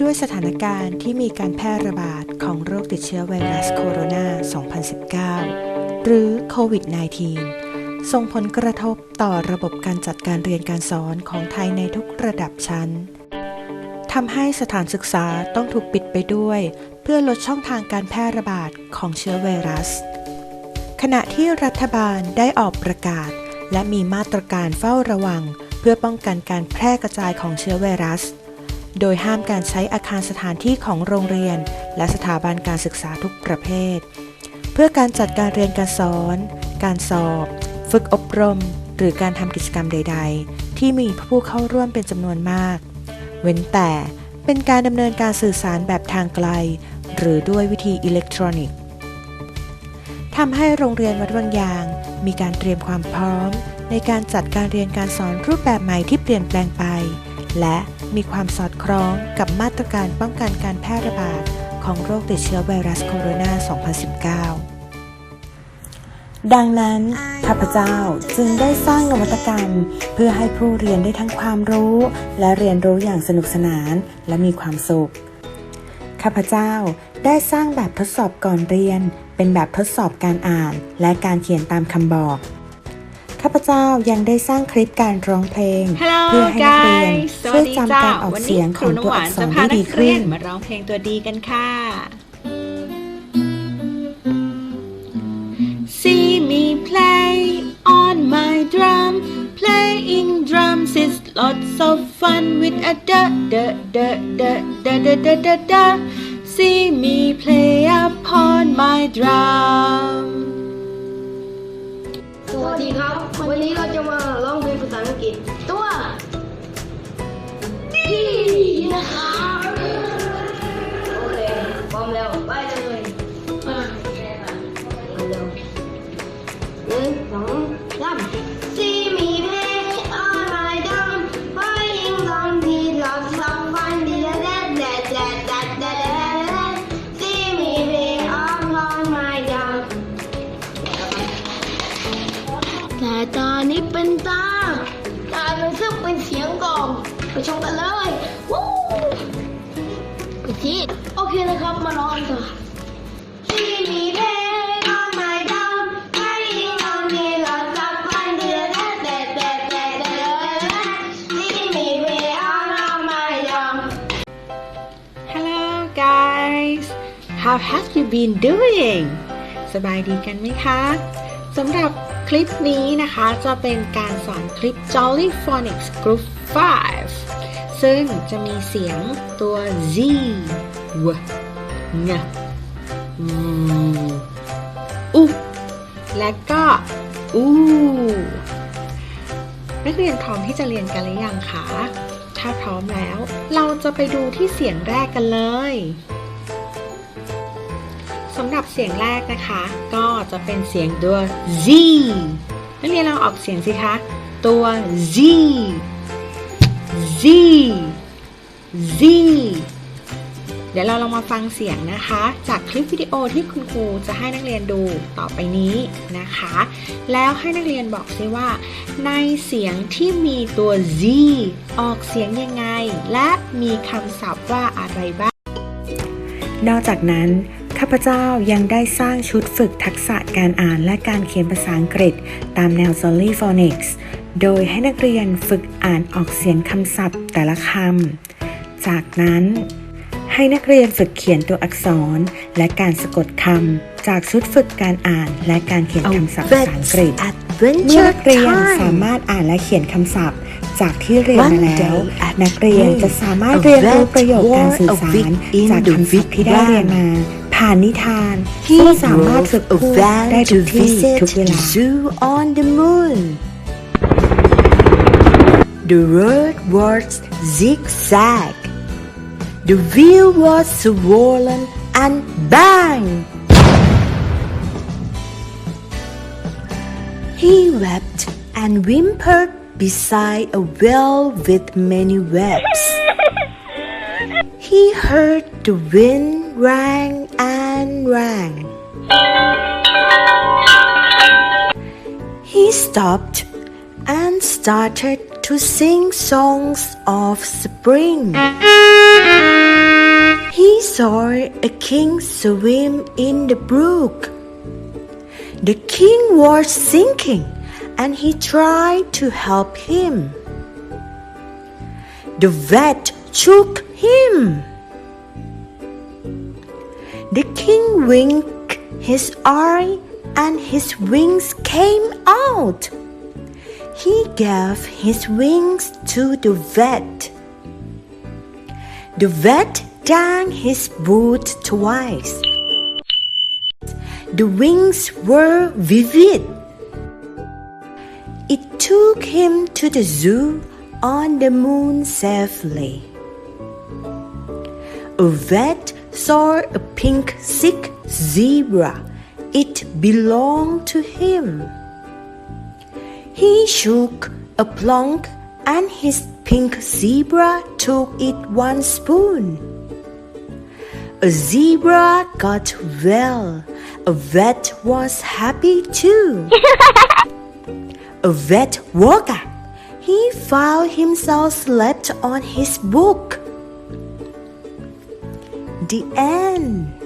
ด้วยสถานการณ์ที่มีการแพร่ระบาดของโรคติดเชื้อไวรัสโคโรนา 2019 หรือโควิด -19 ส่งผลกระทบต่อระบบการจัดการเรียนการสอนของไทยในทุกระดับชั้นทำให้สถานศึกษาต้องถูกปิดไปด้วย เพื่อลดช่องทางการแพร่ระบาดของเชื้อไวรัส ขณะที่รัฐบาลได้ออกประกาศ และมีมาตรการเฝ้าระวัง เพื่อป้องกันการแพร่กระจายของเชื้อไวรัส โดยห้ามการใช้อาคารสถานที่ของโรงเรียน และสถาบันการศึกษาทุกประเภท เพื่อการจัดการเรียนการสอน การสอบ ฝึกอบรม หรือการทำกิจกรรมใด ๆ ที่มีผู้เข้าร่วมเป็นจำนวนมาก เว้นแต่เป็นการดำเนินการสื่อสารแบบทางไกล หรือด้วยวิธีอิเล็กทรอนิกส์ทำให้โรงเรียนวัดวังยาง มีการเตรียมความพร้อม ในการจัดการเรียนการสอนรูปแบบใหม่ที่เปลี่ยนแปลงไป และมีความสอด คล้องกับมาตรการป้องกันการแพร่ระบาดของโรคติดเชื้อไวรัสโคโรนา 2019 ดังนั้นข้าพเจ้าจึงได้สร้างนวัตกรรม เพื่อให้ผู้เรียนได้ทั้งความรู้ และเรียนรู้อย่างสนุกสนานและมีความสุข ข้าพเจ้าได้สร้างแบบทดสอบก่อนเรียน เป็นแบบทดสอบการอ่าน และการเขียนตามคำบอก ข้าพเจ้ายังได้สร้างคลิปการร้องเพลง Hello เพื่อให้นักเรียน guys สช่วัวยสดีจำเจ้าการออกวันเสีนี้ยงคขรูองน้ำตัวหวาอันกษจะรพาได้นัดีกขึ้เรียนนมาร้องเพลงตัวดีกันค่ะ See me play on my drum playing drums is lots of fun with a da da da da da da da da da See me play upon my drum สวัส ดีครับ วันนี้เราจะมาร้องเพลงภาษาอังกฤษตัวดีนะครับ ปชมกันเลยว้วอีกทีโอเคนะครับมาลองกันต่อ Hello guys how have you been doing สบายดีกันไหมคะสำหรับคลิปนี้นะคะจะเป็นการสอนคลิป Jolly Phonics Group 5 ซึ่งจะมีเสียงตัว Z w ng อืมอุและก็อูนักเรียนพร้อมที่จะเรียนกันหรือยังคะ ถ้าพร้อมแล้ว เราจะไปดูที่เสียงแรกกันเลยสำหรับเสียงแรกนะคะ ก็จะเป็นเสียงตัว Z นักเรียนลองออกเสียงสิคะ ตัว Z Z Z เดี๋ยวเราลองมาฟังเสียงนะคะ จากคลิปวิดีโอที่คุณครูจะให้นักเรียนดูต่อไปนี้นะคะ แล้วให้นักเรียนบอกซิว่า ในเสียงที่มีตัว Z ออกเสียงยังไง และมีคำศัพท์ว่าอะไรบ้าง นอกจากนั้นข้าพเจ้ายังได้สร้างชุดฝึกทักษะการอ่านและการเขียนภาษาอังกฤษ ตามแนว Solly Phonics โดยให้นักเรียนฝึกอ่านออกเสียงคำศัพท์แต่ละคำ จากนั้น ให้นักเรียนฝึกเขียนตัวอักษร และการสะกดคำจากชุดฝึกการอ่านและการเขียนคำศัพท์ภาษาอังกฤษเมื่อนักเรียนสามารถอ่านและเขียนคำศัพท์ จากที่เรียนมาแล้ว นักเรียนจะสามารถเรียนรู้ประโยคการสื่อสารจากคำศัพท์ที่ได้เรียนมาผ่านนิทานซึ่งสามารถฝึกพูดได้ทุกที่ทุกเวลา zoo on the road was zigzag. The wheel was swollen and bang. He wept and whimpered beside a well with many webs. He heard the wind rang and rang. He stopped and started to sing songs of spring. he saw a king swim in the brook. The king was sinking and he tried to help him. The vet shook him. The king winked his eye and his wings came out. He gave his wings to the vet. The vet dang his boot twice. The wings were vivid. It took him to the zoo on the moon safely. A vet saw a pink sick zebra. It belonged to him. He shook a plunk and his pink zebra took it one spoon. A zebra got well. A vet was happy too. a vet woke up. He found himself slept on his book. The end.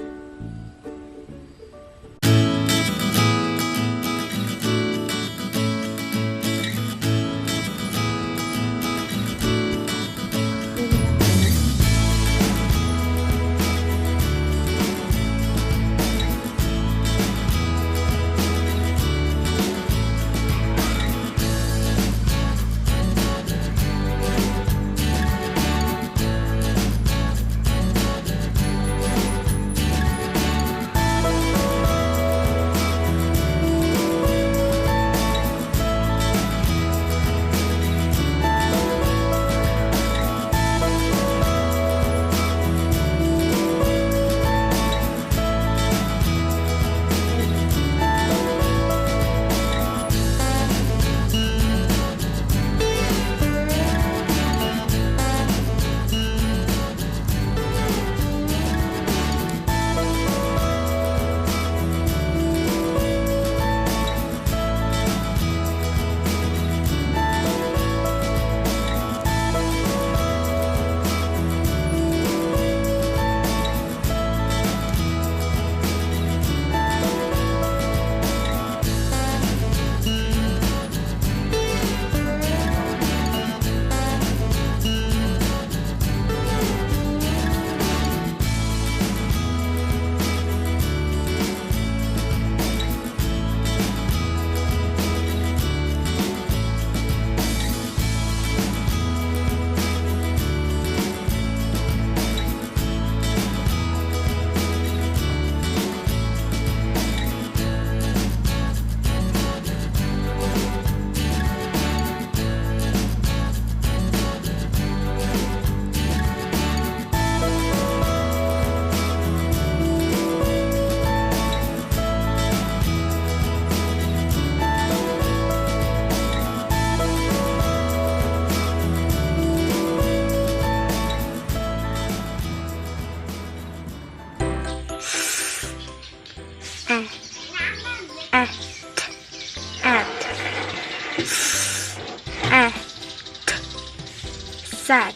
สัต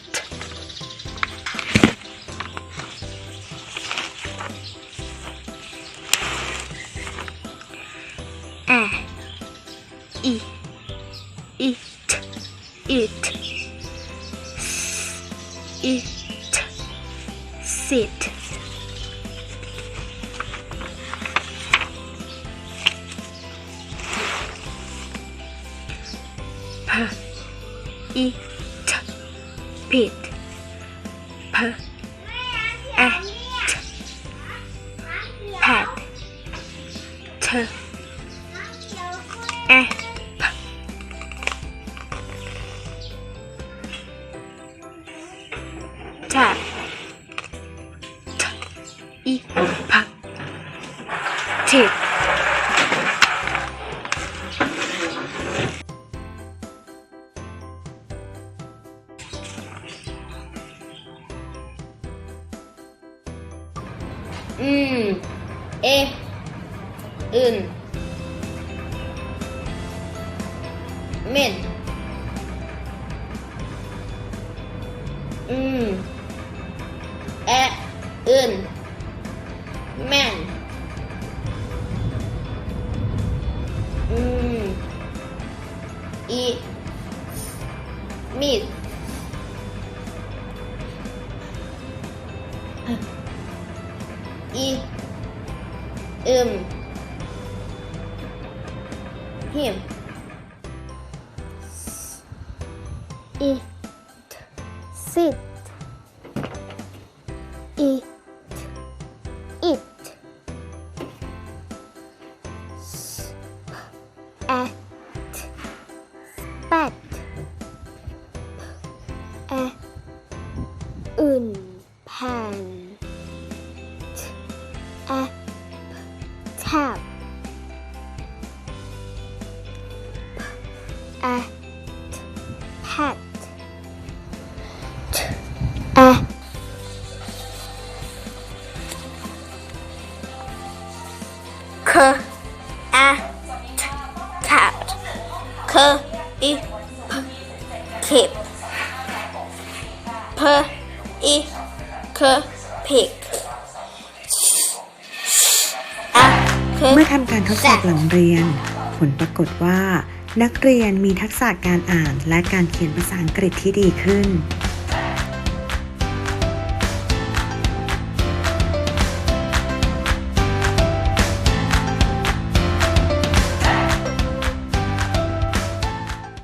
a i it it it sit p it Pete. อืม เอ อื่น เม่น อืม แอ อื่น แม่น อืม อี มีด อีอึมหิม pat a k a cat k i p keep p i k pick. เมื่อทำการทดสอบหลังเรียน ผลปรากฏว่า นักเรียนมีทักษะการอ่านและการเขียนภาษาอังกฤษที่ดีขึ้น